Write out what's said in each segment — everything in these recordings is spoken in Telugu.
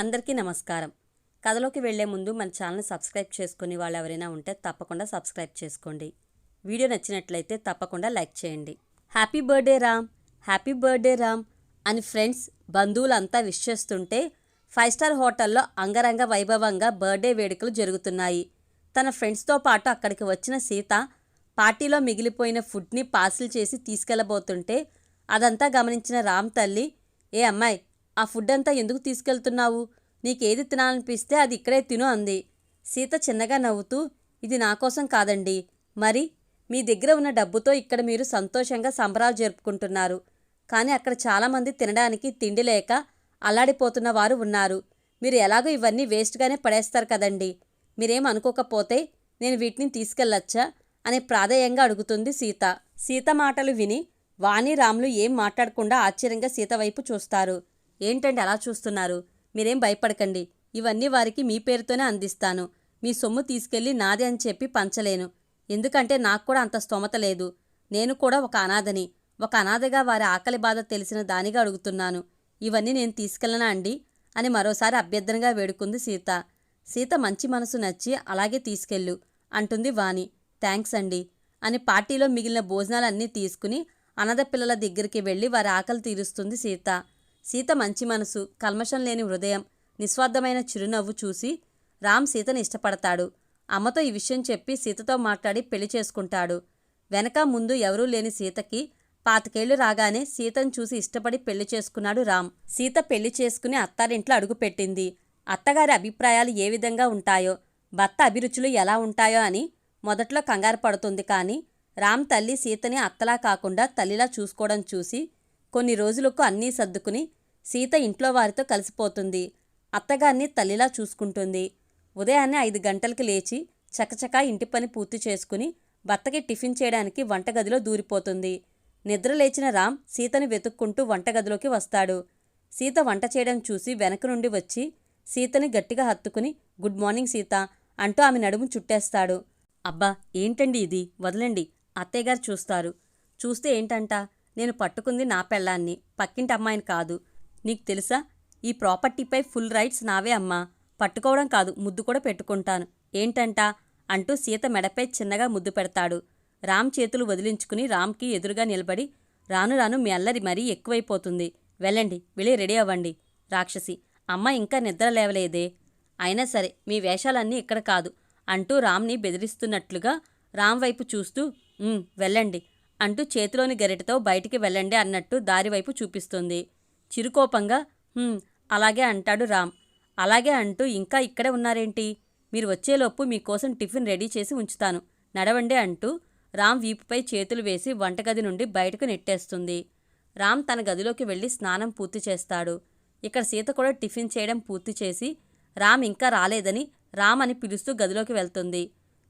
అందరికీ నమస్కారం. కథలోకి వెళ్ళే ముందు మన ఛానల్ సబ్స్క్రైబ్ చేసుకుని వాళ్ళు ఎవరైనా ఉంటే తప్పకుండా సబ్స్క్రైబ్ చేసుకోండి. వీడియో నచ్చినట్లయితే తప్పకుండా లైక్ చేయండి. Happy birthday Ram! Happy birthday Ram! అని ఫ్రెండ్స్ బంధువులంతా విష్ చేస్తుంటే ఫైవ్ స్టార్ హోటల్లో అంగరంగ వైభవంగా బర్త్డే వేడుకలు జరుగుతున్నాయి. తన ఫ్రెండ్స్తో పాటు అక్కడికి వచ్చిన సీత పార్టీలో మిగిలిపోయిన ఫుడ్ని పార్సిల్ చేసి తీసుకెళ్ళబోతుంటే అదంతా గమనించిన రామ్ తల్లి ఏ అమ్మాయి ఆ ఫుడ్ అంతా ఎందుకు తీసుకెళ్తున్నావు? నీకేది తినాలనిపిస్తే అది ఇక్కడే తిను అంది. సీత చిన్నగా నవ్వుతూ ఇది నా కోసం కాదండి. మరి మీ దగ్గర ఉన్న డబ్బుతో ఇక్కడ మీరు సంతోషంగా సంబరాలు జరుపుకుంటున్నారు. కానీ అక్కడ చాలామంది తినడానికి తిండి లేక అల్లాడిపోతున్న వారు ఉన్నారు. మీరు ఎలాగో ఇవన్నీ వేస్ట్గానే పడేస్తారు కదండి. మీరేం అనుకోకపోతే నేను వీటిని తీసుకెళ్ళొచ్చా అని ప్రాధేయంగా అడుగుతుంది సీత. సీత మాటలు విని వాణి రాములు ఏం మాట్లాడకుండా ఆశ్చర్యంగా సీత వైపు చూస్తారు. ఏంటండి అలా చూస్తున్నారు? మీరేం భయపడకండి. ఇవన్నీ వారికి మీ పేరుతోనే అందిస్తాను. మీ సొమ్ము తీసుకెళ్ళి నాదే అని చెప్పి పంచలేను. ఎందుకంటే నాకు కూడా అంత స్తోమత లేదు. నేను కూడా ఒక అనాథని. ఒక అనాథగా వారి ఆకలి బాధ తెలిసిన దానిగా అడుగుతున్నాను. ఇవన్నీ నేను తీసుకెళ్ళనా అండి? అని మరోసారి అభ్యర్థనగా వేడుకుంది సీత. సీత మంచి మనసు నచ్చి అలాగే తీసుకెళ్ళు అంటుంది వాణి. థ్యాంక్స్ అండి. అని పార్టీలో మిగిలిన భోజనాలన్నీ తీసుకుని అనాథ పిల్లల దగ్గరికి వెళ్ళి వారి ఆకలి తీరుస్తుంది సీత. సీత మంచి మనసు కల్మషం లేని హృదయం నిస్వార్థమైన చిరునవ్వు చూసి రామ్ సీతను ఇష్టపడతాడు. అమ్మతో ఈ విషయం చెప్పి సీతతో మాట్లాడి పెళ్ళి చేసుకుంటాడు. వెనక ముందు ఎవరూ లేని సీతకి పాతికేళ్ళు రాగానే సీతను చూసి ఇష్టపడి పెళ్ళి చేసుకున్నాడు రామ్. సీత పెళ్ళి చేసుకుని అత్తారింట్లో అడుగుపెట్టింది అత్తగారి అభిప్రాయాలు ఏ విధంగా ఉంటాయో భర్త అభిరుచులు ఎలా ఉంటాయో అని మొదట్లో కంగారు పడుతుంది కానీ రామ్ తల్లి సీతని అత్తలా కాకుండా తల్లిలా చూసుకోవడం చూసి కొన్ని రోజులకు అన్నీ సర్దుకుని సీత ఇంట్లో వారితో కలిసిపోతుంది. అత్తగారిని తల్లిలా చూసుకుంటుంది. ఉదయాన్నే ఐదు గంటలకి లేచి చకచకా ఇంటి పని పూర్తి చేసుకుని భర్తకి టిఫిన్ చేయడానికి వంటగదిలో దూరిపోతుంది. నిద్ర లేచిన రామ్ సీతని వెతుక్కుంటూ వంటగదిలోకి వస్తాడు. సీత వంట చేయడం చూసి వెనక నుండి వచ్చి సీతని గట్టిగా హత్తుకుని గుడ్ మార్నింగ్ సీత అంటూ ఆమె నడుము చుట్టేస్తాడు. అబ్బా ఏంటండి ఇది? వదలండి. అత్తయ్యగారు చూస్తారు. చూస్తే ఏంటంట? నేను పట్టుకుంది నా పెళ్ళాన్ని. పక్కింటి అమ్మాయిని కాదు. నీకు తెలుసా? ఈ ప్రాపర్టీపై ఫుల్ రైట్స్ నావే అమ్మా. పట్టుకోవడం కాదు ముద్దు కూడా పెట్టుకుంటాను. ఏంటంట? అంటూ సీత మెడపై చిన్నగా ముద్దు పెడతాడు. రామ్ చేతులు వదిలించుకుని రామ్కి ఎదురుగా నిలబడి రాను రాను మీ అల్లరి మరీ ఎక్కువైపోతుంది. వెళ్ళండి వెళ్ళి రెడీ అవ్వండి. రాక్షసి అమ్మ ఇంకా నిద్ర లేవలేదే. అయినా సరే మీ వేషాలన్నీ ఇక్కడ కాదు అంటూ రామ్ని బెదిరిస్తున్నట్లుగా రామ్ వైపు చూస్తూ వెళ్ళండి. అంటూ చేతిలోని గరిటతో బయటికి వెళ్ళండి అన్నట్టు దారివైపు చూపిస్తుంది. చిరుకోపంగా అలాగే అంటాడు రామ్. అలాగే అంటూ ఇంకా ఇక్కడే ఉన్నారేంటి? మీరు వచ్చేలోపు మీకోసం టిఫిన్ రెడీ చేసి ఉంచుతాను. నడవండి అంటూ రామ్ వీపుపై చేతులు వేసి వంటగది నుండి బయటకు నెట్టేస్తుంది. రామ్ తన గదిలోకి వెళ్ళి స్నానం పూర్తి చేస్తాడు. ఇక్కడ సీత కూడా టిఫిన్ చేయడం పూర్తి చేసి రామ్ ఇంకా రాలేదని రామ్ అని పిలుస్తూ గదిలోకి వెళ్తుంది.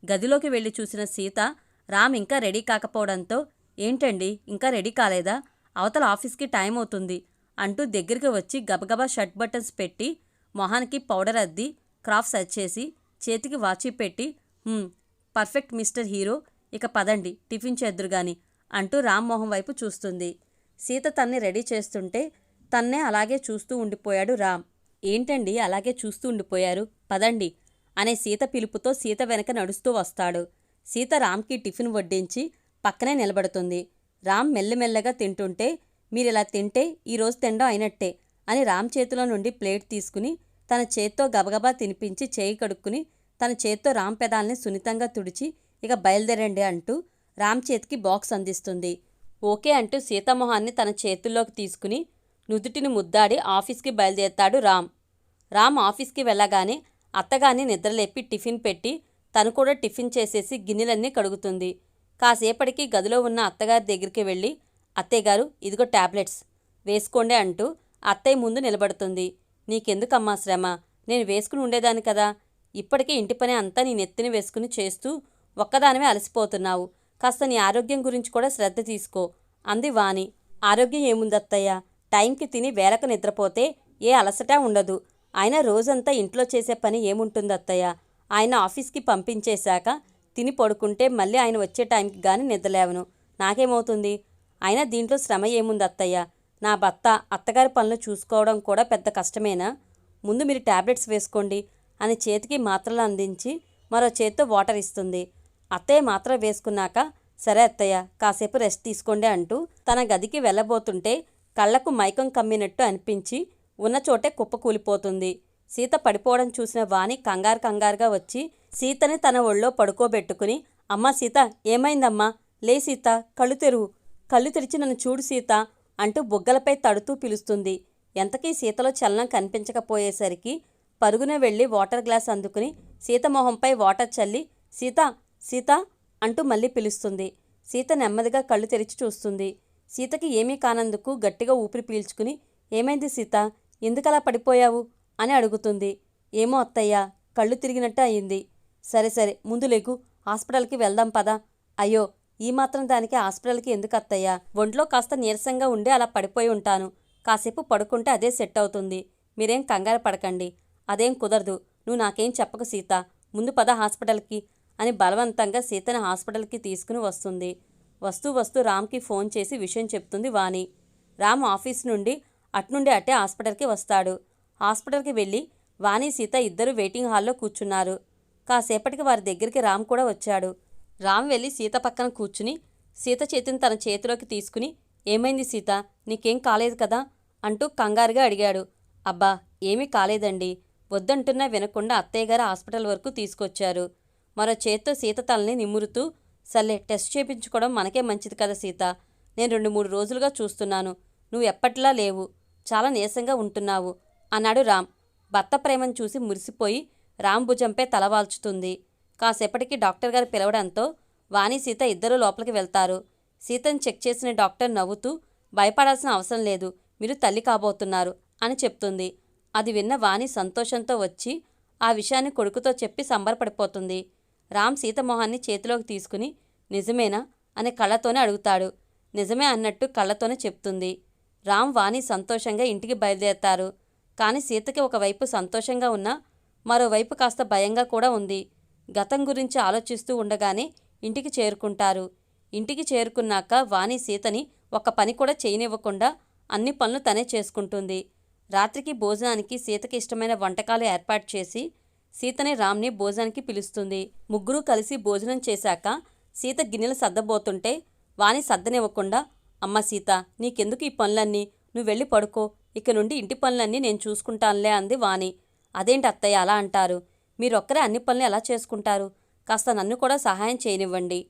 గదిలోకి వెళ్ళి చూసిన సీత రామ్ ఇంకా రెడీ కాకపోవడంతో ఏంటండి ఇంకా రెడీ కాలేదా? అవతల ఆఫీస్కి టైం అవుతుంది అంటూ దగ్గరికి వచ్చి గబగబా షర్ట్ బటన్స్ పెట్టి మొహానికి పౌడర్ అద్ది క్రాఫ్ సెట్ చేసి చేతికి వాచి పెట్టి పర్ఫెక్ట్ మిస్టర్ హీరో ఇక పదండి టిఫిన్ చేద్దురుగాని అంటూ రామ్మోహన్ వైపు చూస్తుంది. సీత తన్ని రెడీ చేస్తుంటే తన్నే అలాగే చూస్తూ ఉండిపోయాడు రామ్. ఏంటండి అలాగే చూస్తూ ఉండిపోయారు? పదండి అనే సీత పిలుపుతో సీత వెనక నడుస్తూ వస్తాడు. సీత రామ్కి టిఫిన్ వడ్డించి పక్కనే నిలబడుతుంది. రామ్ మెల్లమెల్లగా తింటుంటే మీరిలా తింటే ఈరోజు తినడం అయినట్టే అని రామ్ చేతిలో నుండి ప్లేట్ తీసుకుని తన చేత్తో గబగబా తినిపించి చేయి కడుక్కుని తన చేత్తో రామ్ పెదాల్ని సున్నితంగా తుడిచి ఇక బయలుదేరండి అంటూ రామ్ చేతికి బాక్స్ అందిస్తుంది. ఓకే అంటూ సీతామోహాన్ని తన చేతుల్లోకి తీసుకుని నుదుటిని ముద్దాడి ఆఫీస్కి బయలుదేరతాడు రామ్. రామ్ ఆఫీస్కి వెళ్ళగానే అత్తగాని నిద్రలేపి టిఫిన్ పెట్టి తను కూడా టిఫిన్ చేసేసి గిన్నెలన్నీ కడుగుతుంది. కాసేపటికి గదిలో ఉన్న అత్తగారి దగ్గరికి వెళ్ళి అత్తయ్యగారు ఇదిగో టాబ్లెట్స్. వేసుకోండి అంటూ అత్తయ్య ముందు నిలబడుతుంది. నీకెందుకమ్మా శ్రమ? నేను వేసుకుని ఉండేదాన్ని కదా. ఇప్పటికే ఇంటి పని అంతా నీ నెత్తిన వేసుకుని చేస్తూ ఒక్కదానివే అలసిపోతున్నావు. కాస్త నీ ఆరోగ్యం గురించి కూడా శ్రద్ధ తీసుకో అంది వాణి. ఆరోగ్యం ఏముంది అత్తయ్య? టైంకి తిని వేలకు నిద్రపోతే ఏ అలసట ఉండదు. ఆయన రోజంతా ఇంట్లో చేసే పని ఏముంటుంది అత్తయ్య? ఆయన ఆఫీస్కి పంపించేశాక తిని పడుకుంటే మళ్ళీ ఆయన వచ్చే టైంకి కానీ నిద్రలేవను. నాకేమవుతుంది? అయినా దీంట్లో శ్రమ ఏముంది అత్తయ్య? నా భర్త అత్తగారి పనులు చూసుకోవడం కూడా పెద్ద కష్టమేనా? ముందు మీరు టాబ్లెట్స్ వేసుకోండి అని చేతికి మాత్రలు అందించి మరో చేత్తో వాటర్ ఇస్తుంది. అత్తయ్య మాత్ర వేసుకున్నాక సరే అత్తయ్య కాసేపు రెస్ట్ తీసుకోండి అంటూ తన గదికి వెళ్ళబోతుంటే కళ్ళకు మైకం కమ్మినట్టు అనిపించి ఉన్న చోటే కుప్ప కూలిపోతుంది. సీత పడిపోవడం చూసిన వాణి కంగారు కంగారుగా వచ్చి సీతని తన ఒళ్ళో పడుకోబెట్టుకుని అమ్మా సీత ఏమైందమ్మా? లే సీత కళ్ళు తెరువు. కళ్ళు తెరిచి నన్ను చూడు సీత అంటూ బుగ్గలపై తడుతూ పిలుస్తుంది. ఎంతకీ సీతలో చలనం కనిపించకపోయేసరికి పరుగున వెళ్ళి వాటర్ గ్లాస్ అందుకుని సీత మొహంపై వాటర్ చల్లి సీత సీత అంటూ మళ్ళీ పిలుస్తుంది. సీత నెమ్మదిగా కళ్ళు తెరిచి చూస్తుంది. సీతకి ఏమీ కానందుకు గట్టిగా ఊపిరి పీల్చుకుని ఏమైంది సీత? ఎందుకలా పడిపోయావు? అని అడుగుతుంది. ఏమో అత్తయ్య కళ్ళు తిరిగినట్టు అయింది. సరే సరే ముందు లేకు హాస్పిటల్కి వెళ్దాం పదా. అయ్యో ఈ మాత్రం దానికి హాస్పిటల్కి ఎందుకు అత్తయ్య? ఒంట్లో కాస్త నీరసంగా ఉండి అలా పడిపోయి ఉంటాను. కాసేపు పడుకుంటే అదే సెట్ అవుతుంది. మీరేం కంగారు పడకండి. అదేం కుదరదు. నువ్వు నాకేం చెప్పకు సీత. ముందు పద హాస్పిటల్కి అని బలవంతంగా సీతని హాస్పిటల్కి తీసుకుని వస్తుంది. వస్తూ వస్తూ రామ్కి ఫోన్ చేసి విషయం చెప్తుంది వాణి. రామ్ ఆఫీస్ నుండి అట్నుండి అట్టే హాస్పిటల్కి వస్తాడు. హాస్పిటల్కి వెళ్ళి వాణి సీత ఇద్దరు వెయిటింగ్ హాల్లో కూర్చున్నారు. కాసేపటికి వారి దగ్గరికి రామ్ కూడా వచ్చాడు. రామ్ వెళ్ళి సీత పక్కన కూర్చుని సీత చేతిని తన చేతిలోకి తీసుకుని ఏమైంది సీత? నీకేం కాలేదు కదా? అంటూ కంగారుగా అడిగాడు. అబ్బా ఏమీ కాలేదండి. వద్దంటున్నా వినకుండా అత్తయ్య గారు హాస్పిటల్ వరకు తీసుకొచ్చారు. మరో చేత్తో సీత తలని నిమురుతూ సర్లే టెస్ట్ చేయించుకోవడం మనకే మంచిది కదా సీత. నేను రెండు మూడు రోజులుగా చూస్తున్నాను. నువ్వు ఎప్పట్లా లేవు. చాలా నీరసంగా ఉంటున్నావు. అన్నాడు రామ్. భర్త ప్రేమను చూసి మురిసిపోయి రామ్ భుజంపై తలవాల్చుతుంది కాసేపటికి డాక్టర్ గారు పిలవడంతో వాణి సీత ఇద్దరూ లోపలికి వెళ్తారు. సీతను చెక్ చేసిన డాక్టర్ నవ్వుతూ భయపడాల్సిన అవసరం లేదు. మీరు తల్లి కాబోతున్నారు అని చెప్తుంది. అది విన్న వాణి సంతోషంతో వచ్చి ఆ విషయాన్ని కొడుకుతో చెప్పి సంబరపడిపోతుంది. రామ్ సీత మొహాన్ని చేతిలోకి తీసుకుని నిజమేనా? అని కళ్ళతోనే అడుగుతాడు. నిజమే అన్నట్టు కళ్ళతోనే చెప్తుంది. రామ్ వాణి సంతోషంగా ఇంటికి బయలుదేరతారు. కానీ సీతకి ఒకవైపు సంతోషంగా ఉన్నా మరోవైపు కాస్త భయంగా కూడా ఉంది. గతం గురించి ఆలోచిస్తూ ఉండగానే ఇంటికి చేరుకుంటారు. ఇంటికి చేరుకున్నాక వాణి సీతని ఒక పని కూడా చేయనివ్వకుండా అన్ని పనులు తనే చేసుకుంటుంది. రాత్రికి భోజనానికి సీతకి ఇష్టమైన వంటకాలు ఏర్పాటు చేసి సీతని రామ్ని భోజనానికి పిలుస్తుంది. ముగ్గురు కలిసి భోజనం చేశాక సీత గిన్నెలు సర్దబోతుంటే వాణి సర్దనివ్వకుండా అమ్మ సీత నీకెందుకు ఈ పనులన్నీ? నువ్వు వెళ్ళి పడుకో. ఇక నుండి ఇంటి పనులన్నీ నేను చూసుకుంటానులే అంది వాణి. అదేంటి అత్తయ్య అలా అంటారు? మీరొక్కరే అన్ని పనులు ఎలా చేసుకుంటారు? కాస్త నన్ను కూడా సహాయం చేయనివ్వండి.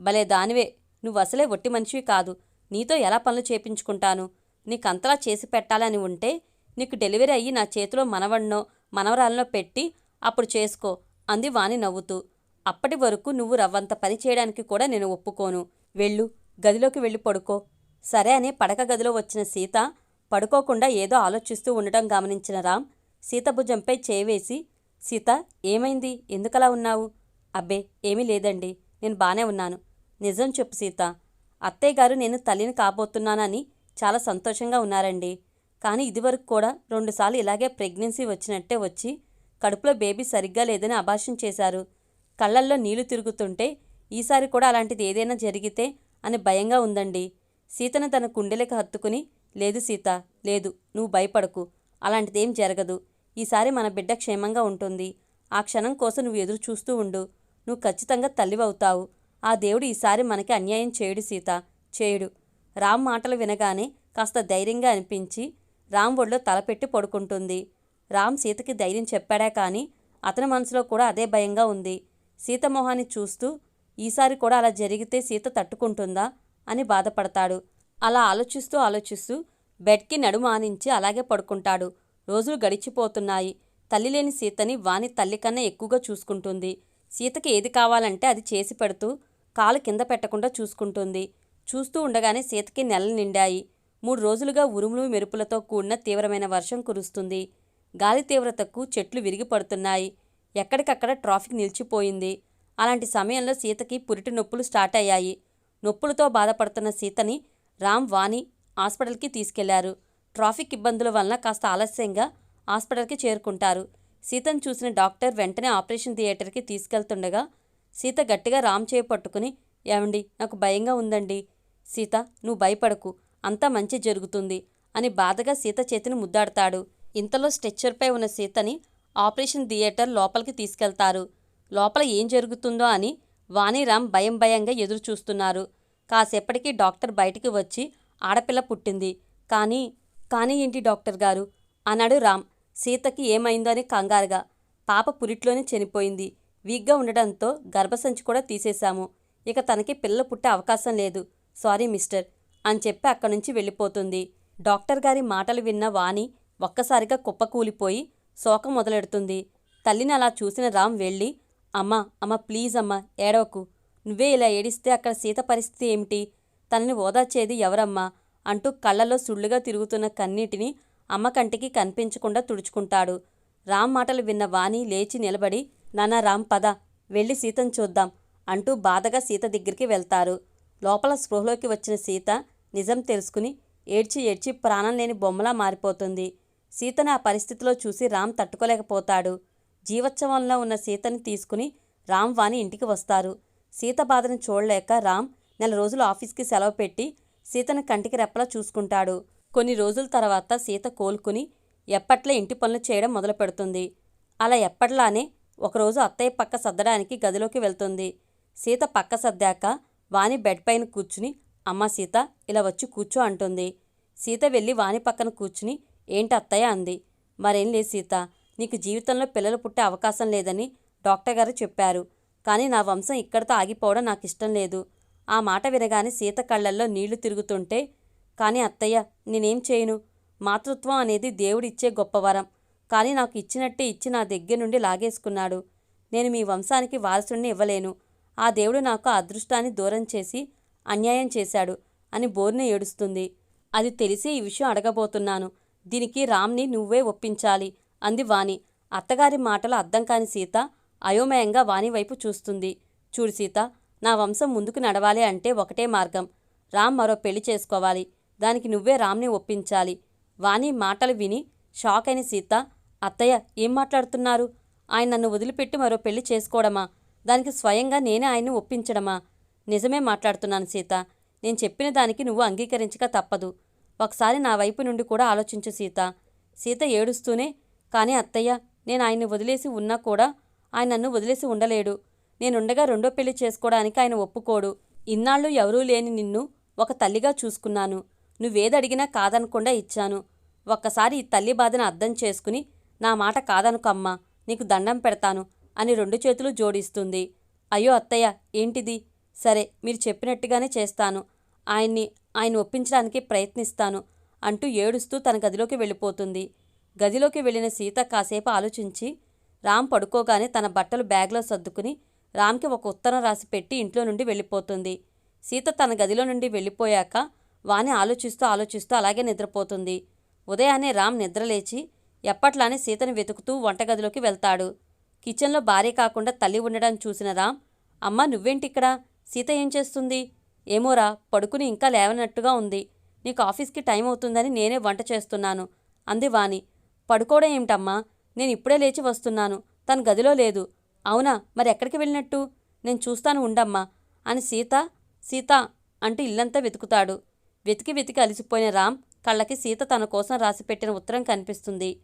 భలే దానివే. నువ్వు అసలే ఒట్టి మనిషివి కాదు. నీతో ఎలా పనులు చేపించుకుంటాను? నీకంతలా చేసి పెట్టాలని ఉంటే నీకు డెలివరీ అయ్యి నా చేతిలో మనవణ్ణో మనవరాలనో పెట్టి అప్పుడు చేసుకో అంది వాణి నవ్వుతూ. అప్పటి వరకు నువ్వు రవ్వంత పని చేయడానికి కూడా నేను ఒప్పుకోను. వెళ్ళు. గదిలోకి వెళ్ళి పడుకో. సరే అని పడక గదిలో వచ్చిన సీత పడుకోకుండా ఏదో ఆలోచిస్తూ ఉండటం గమనించిన రామ్ సీత భుజంపై చేవేసి సీత ఏమైంది? ఎందుకలా ఉన్నావు? అబ్బే ఏమీ లేదండి. నేను బానే ఉన్నాను. నిజం చెప్పు సీత. అత్తయ్య గారు నేను తల్లిని కాబోతున్నానని చాలా సంతోషంగా ఉన్నారండి. కానీ ఇదివరకు కూడా రెండుసార్లు ఇలాగే ప్రెగ్నెన్సీ వచ్చినట్టే వచ్చి కడుపులో బేబీ సరిగ్గా లేదని అభాషం చేశారు. కళ్ళల్లో నీళ్ళు తిరుగుతుంటే ఈసారి కూడా అలాంటిది ఏదైనా జరిగితే అని భయంగా ఉందండి. సీతను తన కుండెలకు హత్తుకుని లేదు సీత లేదు నువ్వు భయపడకు. అలాంటిదేం జరగదు. ఈసారి మన బిడ్డ క్షేమంగా ఉంటుంది. ఆ క్షణం కోసం నువ్వు ఎదురు చూస్తూ ఉండు. నువ్వు ఖచ్చితంగా తల్లివవుతావు. ఆ దేవుడు ఈసారి మనకి అన్యాయం చేయడు సీత. చేయుడు. రామ్ మాటలు వినగానే కాస్త ధైర్యంగా అనిపించి రామ్ ఒళ్ళో తలపెట్టి పడుకుంటుంది. రామ్ సీతకి ధైర్యం చెప్పాడా కానీ అతని మనసులో కూడా అదే భయంగా ఉంది. సీత మొహాన్ని చూస్తూ ఈసారి కూడా అలా జరిగితే సీత తట్టుకుంటుందా? అని బాధపడతాడు. అలా ఆలోచిస్తూ ఆలోచిస్తూ బెడ్కి నడుము ఆనించి అలాగే పడుకుంటాడు. రోజులు గడిచిపోతున్నాయి. తల్లి లేని సీతని వాని తల్లి కన్నా ఎక్కువగా చూసుకుంటుంది. సీతకి ఏది కావాలంటే అది చేసి పెడుతూ కాలు కింద పెట్టకుండా చూసుకుంటుంది. చూస్తూ ఉండగానే సీతకి నెలలు నిండాయి. మూడు రోజులుగా ఉరుములు మెరుపులతో కూడిన తీవ్రమైన వర్షం కురుస్తుంది. గాలి తీవ్రతకు చెట్లు విరిగి పడుతున్నాయి. ఎక్కడికక్కడ ట్రాఫిక్ నిలిచిపోయింది. అలాంటి సమయంలో సీతకి పురిటి నొప్పులు స్టార్ట్ అయ్యాయి. నొప్పులతో బాధపడుతున్న సీతని రామ్ వాణి హాస్పిటల్కి తీసుకెళ్ళారు. ట్రాఫిక్ ఇబ్బందుల వలన కాస్త ఆలస్యంగా హాస్పిటల్కి చేరుకుంటారు. సీతను చూసిన డాక్టర్ వెంటనే ఆపరేషన్ థియేటర్కి తీసుకెళ్తుండగా సీత గట్టిగా రామ్ చేయి పట్టుకుని ఏమండి నాకు భయంగా ఉందండి. సీత నువ్వు భయపడకు. అంతా మంచి జరుగుతుంది అని బాధగా సీత చేతిని ముద్దాడతాడు. ఇంతలో స్ట్రెచ్చర్పై ఉన్న సీతని ఆపరేషన్ థియేటర్ లోపలికి తీసుకెళ్తారు. లోపల ఏం జరుగుతుందో అని వాణిరామ్ భయం భయంగా ఎదురు చూస్తున్నారు కాసేపటికి డాక్టర్ బయటికి వచ్చి ఆడపిల్ల పుట్టింది. కానీ కానీ ఏంటి డాక్టర్ గారు? అన్నాడు రామ్. సీతకి ఏమైందో అని కంగారుగా. పాప పురిట్లోనే చనిపోయింది. వీక్గా ఉండడంతో గర్భసంచి కూడా తీసేశాము. ఇక తనకి పిల్ల పుట్టే అవకాశం లేదు. సారీ మిస్టర్ అని చెప్పి అక్కడి నుంచి వెళ్ళిపోతుంది. డాక్టర్ గారి మాటలు విన్న వాణి ఒక్కసారిగా కుప్పకూలిపోయి శోకం మొదలెడుతుంది. తల్లిని అలా చూసిన రామ్ వెళ్ళి అమ్మా అమ్మ ప్లీజ్ అమ్మ ఏడవకు. నువ్వే ఇలా ఏడిస్తే అక్కడ సీత పరిస్థితి ఏమిటి? తనని ఓదార్చేది ఎవరమ్మా? అంటూ కళ్ళలో సుళ్ళుగా తిరుగుతున్న కన్నీటిని అమ్మ కంటికి కనిపించకుండా తుడుచుకుంటాడు. రామ్ మాటలు విన్న వాణి లేచి నిలబడి నానా రామ్ పద వెళ్ళి సీతను చూద్దాం అంటూ బాధగా సీత దగ్గరికి వెళ్తారు. లోపల స్పృహలోకి వచ్చిన సీత నిజం తెలుసుకుని ఏడ్చి ఏడ్చి ప్రాణం లేని బొమ్మలా మారిపోతుంది. సీతను ఆ పరిస్థితిలో చూసి రామ్ తట్టుకోలేకపోతాడు. జీవోత్సవంలో ఉన్న సీతని తీసుకుని రామ్ వాణి ఇంటికి వస్తారు. సీత బాధను చూడలేక రామ్ నెల రోజులు ఆఫీస్కి సెలవు పెట్టి సీతను కంటికి రెప్పలా చూసుకుంటాడు. కొన్ని రోజుల తర్వాత సీత కోలుకుని ఎప్పట్లా ఇంటి పనులు చేయడం మొదలు పెడుతుంది. అలా ఎప్పట్లానే ఒకరోజు అత్తయ్య పక్క సర్దడానికి గదిలోకి వెళ్తుంది. సీత పక్క సర్దాక వాణి బెడ్ పైన కూర్చుని అమ్మ సీత ఇలా వచ్చి కూర్చో అంటుంది. సీత వెళ్ళి వాణి పక్కన కూర్చుని ఏంటి అత్తయ్య అంది. మరేం లేదు సీత నీకు జీవితంలో పిల్లలు పుట్టే అవకాశం లేదని డాక్టర్ గారు చెప్పారు. కానీ నా వంశం ఇక్కడితో ఆగిపోవడం నాకు ఇష్టం లేదు. ఆ మాట వినగానే సీత కళ్ళల్లో నీళ్ళు తిరుగుతుంటే కానీ అత్తయ్య నేనేం చేయను? మాతృత్వం అనేది దేవుడిచ్చే గొప్ప వరం. కానీ నాకు ఇచ్చినట్టే ఇచ్చి నా దగ్గర నుండి లాగేసుకున్నాడు. నేను మీ వంశానికి వారసుడిని ఇవ్వలేను. ఆ దేవుడు నాకు అదృష్టాన్ని దూరం చేసి అన్యాయం చేశాడు అని బోర్ని ఏడుస్తుంది. అది తెలిసి ఈ విషయం అడగబోతున్నాను. దీనికి రామ్ని నువ్వే ఒప్పించాలి అంది వాణి. అత్తగారి మాటలు అర్థం కాని సీత అయోమయంగా వాణి వైపు చూస్తుంది. చూడు సీత నా వంశం ముందుకు నడవాలి అంటే ఒకటే మార్గం. రామ్ మరో పెళ్ళి చేసుకోవాలి. దానికి నువ్వే రామ్ని ఒప్పించాలి. వాణి మాటలు విని షాక్ అయిన సీత అత్తయ్య ఏం మాట్లాడుతున్నారు? ఆయన నన్ను వదిలిపెట్టి మరో పెళ్ళి చేసుకోవడమా దానికి స్వయంగా నేనే ఆయన్ని ఒప్పించడమా? నిజమే మాట్లాడుతున్నాను సీత. నేను చెప్పిన దానికి నువ్వు అంగీకరించక తప్పదు. ఒకసారి నా వైపు నుండి కూడా ఆలోచించు సీత. సీత ఏడుస్తూనే కానీ అత్తయ్య నేను ఆయన్ని వదిలేసి ఉన్నా కూడా ఆయన నన్ను వదిలేసి ఉండలేడు. నేనుండగా రెండో పెళ్ళి చేసుకోవడానికి ఆయన ఒప్పుకోడు. ఇన్నాళ్ళు ఎవరూ లేని నిన్ను ఒక తల్లిగా చూసుకున్నాను. నువ్వేదడిగినా కాదనకుండా ఇచ్చాను. ఒక్కసారి ఈ తల్లి బాధను అర్థం చేసుకుని నా మాట కాదనుకమ్మా నీకు దండం పెడతాను అని రెండు చేతులు జోడిస్తుంది. అయ్యో అత్తయ్య ఏంటిది? సరే మీరు చెప్పినట్టుగానే చేస్తాను. ఆయన్ని ఆయన ఒప్పించడానికి ప్రయత్నిస్తాను అంటూ ఏడుస్తూ తన గదిలోకి వెళ్ళిపోతుంది. గదిలోకి వెళ్ళిన సీత కాసేపు ఆలోచించి రామ్ పడుకోగానే తన బట్టలు బ్యాగ్లో సర్దుకుని రామ్కి ఒక ఉత్తరం రాసి పెట్టి ఇంట్లో నుండి వెళ్ళిపోతుంది. సీత తన గదిలో నుండి వెళ్ళిపోయాక వాణి ఆలోచిస్తూ ఆలోచిస్తూ అలాగే నిద్రపోతుంది. ఉదయాన్నే రామ్ నిద్రలేచి ఎప్పట్లానే సీతను వెతుకుతూ వంటగదిలోకి వెళ్తాడు. కిచెన్లో భార్య కాకుండా తల్లి ఉండడం చూసిన రామ్ అమ్మ నువ్వేంటిక్కడ? సీత ఏం చేస్తుంది? ఏమోరా పడుకుని ఇంకా లేవనట్టుగా ఉంది. నీకు ఆఫీస్కి టైం అవుతుందని నేనే వంట చేస్తున్నాను అంది వాణి. పడుకోవడం ఏమిటమ్మా? నేను ఇప్పుడే లేచి వస్తున్నాను. తను గదిలో లేదు. అవునా? మరి ఎక్కడికి వెళ్ళినట్టు? నేను చూస్తాను ఉండమ్మా. అని సీత సీత అంటూ ఇల్లంతా వెతుకుతాడు. వెతికి వెతికి అలిసిపోయిన రామ్ కళ్ళకి సీత తన కోసం రాసిపెట్టిన ఉత్తరం కనిపిస్తుంది.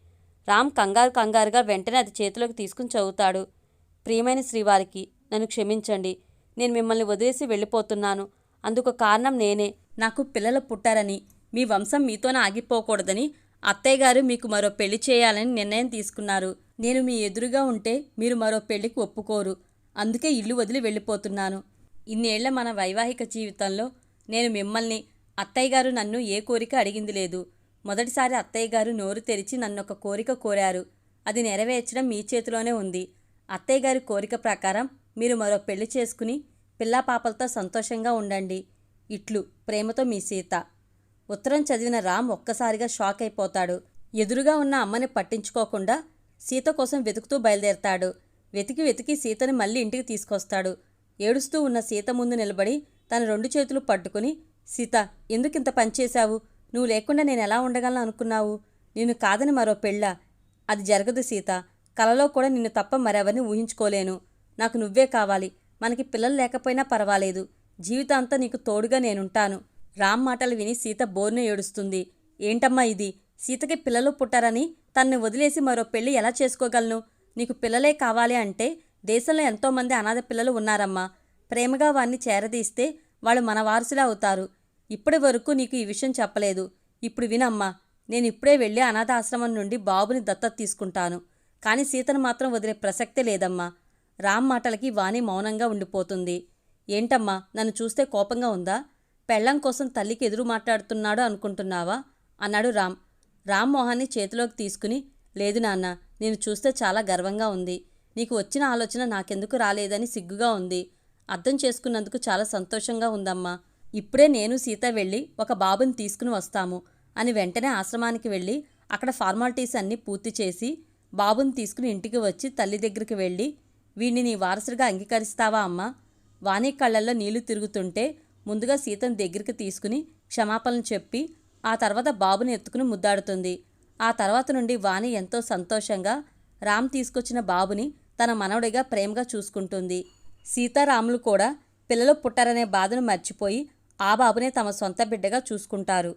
రామ్ కంగారు కంగారుగా వెంటనే అది చేతిలోకి తీసుకుని చదువుతాడు. ప్రియమైన శ్రీవారికి నన్ను క్షమించండి. నేను మిమ్మల్ని వదిలేసి వెళ్ళిపోతున్నాను. అందుకు కారణం నేనే. నాకు పిల్లలు పుట్టారని మీ వంశం మీతోనే ఆగిపోకూడదని అత్తయ్య గారు మీకు మరో పెళ్ళి చేయాలని నిర్ణయం తీసుకున్నారు. నేను మీ ఎదురుగా ఉంటే మీరు మరో పెళ్ళికి ఒప్పుకోరు. అందుకే ఇల్లు వదిలి వెళ్ళిపోతున్నాను. ఇన్నేళ్ళ మన వైవాహిక జీవితంలో నేను మిమ్మల్ని అత్తయ్య గారు నన్ను ఏ కోరిక అడిగింది లేదు. మొదటిసారి అత్తయ్య గారు నోరు తెరిచి నన్ను ఒక కోరిక కోరారు. అది నెరవేర్చడం మీ చేతిలోనే ఉంది. అత్తయ్య గారి కోరిక ప్రకారం మీరు మరో పెళ్ళి చేసుకుని పిల్లా పాపలతో సంతోషంగా ఉండండి. ఇట్లు ప్రేమతో మీ సీత. ఉత్తరం చదివిన రామ్ ఒక్కసారిగా షాక్ అయిపోతాడు. ఎదురుగా ఉన్న అమ్మని పట్టించుకోకుండా సీత కోసం వెతుకుతూ బయలుదేరతాడు. వెతికి వెతికి సీతని మళ్ళీ ఇంటికి తీసుకొస్తాడు. ఏడుస్తూ ఉన్న సీత ముందు నిలబడి తన రెండు చేతులు పట్టుకుని సీత ఎందుకింత పనిచేశావు నువ్వు లేకుండా నేను ఎలా ఉండగలను అనుకున్నావు? నిన్ను కాదని మరో పెళ్ళా. అది జరగదు సీత. కలలో కూడా నిన్ను తప్ప మరెవరిని ఊహించుకోలేను. నాకు నువ్వే కావాలి. మనకి పిల్లలు లేకపోయినా పర్వాలేదు. జీవితాంతా నీకు తోడుగా నేనుంటాను. రామ్ మాటలు విని సీత బోర్ను ఏడుస్తుంది. ఏంటమ్మా ఇది? సీతకి పిల్లలు పుట్టారని తన్ని వదిలేసి మరో పెళ్ళి ఎలా చేసుకోగలను? నీకు పిల్లలే కావాలి అంటే దేశంలో ఎంతోమంది అనాథ పిల్లలు ఉన్నారమ్మా. ప్రేమగా వారిని చేరదీస్తే వాళ్ళు మన వారసులే అవుతారు. ఇప్పటి వరకు నీకు ఈ విషయం చెప్పలేదు. ఇప్పుడు వినమ్మా నేను ఇప్పుడే వెళ్ళి అనాథ ఆశ్రమం నుండి బాబుని దత్తత తీసుకుంటాను. కానీ సీతను మాత్రం వదిలే ప్రసక్తే లేదమ్మా. రామ్ మాటలకి వాణి మౌనంగా ఉండిపోతుంది. ఏంటమ్మా నన్ను చూస్తే కోపంగా ఉందా? పెళ్ళం కోసం తల్లికి ఎదురు మాట్లాడుతున్నాడు అనుకుంటున్నావా? అన్నాడు రామ్. రామ్మోహన్ని చేతిలోకి తీసుకుని లేదు నాన్న నేను చూస్తే చాలా గర్వంగా ఉంది. నీకు వచ్చిన ఆలోచన నాకెందుకు రాలేదని సిగ్గుగా ఉంది. అర్థం చేసుకున్నందుకు చాలా సంతోషంగా ఉందమ్మా. ఇప్పుడే నేను సీత వెళ్ళి ఒక బాబుని తీసుకుని వస్తాము అని వెంటనే ఆశ్రమానికి వెళ్ళి అక్కడ ఫార్మాలిటీస్ అన్నీ పూర్తి చేసి బాబుని తీసుకుని ఇంటికి వచ్చి తల్లి దగ్గరికి వెళ్ళి వీడిని నీ వారసుడిగా అంగీకరిస్తావా అమ్మా? వాణి కళ్ళల్లో నీళ్ళు తిరుగుతుంటే ముందుగా సీతను దగ్గరికి తీసుకుని క్షమాపణలు చెప్పి ఆ తర్వాత బాబుని ఎత్తుకుని ముద్దాడుతుంది. ఆ తర్వాత నుండి వాణి ఎంతో సంతోషంగా రామ్ తీసుకొచ్చిన బాబుని తన మనవడిగా ప్రేమగా చూసుకుంటుంది. సీతారాములు కూడా పిల్లలు పుట్టారనే బాధను మర్చిపోయి ఆ బాబునే తమ సొంత బిడ్డగా చూసుకుంటారు.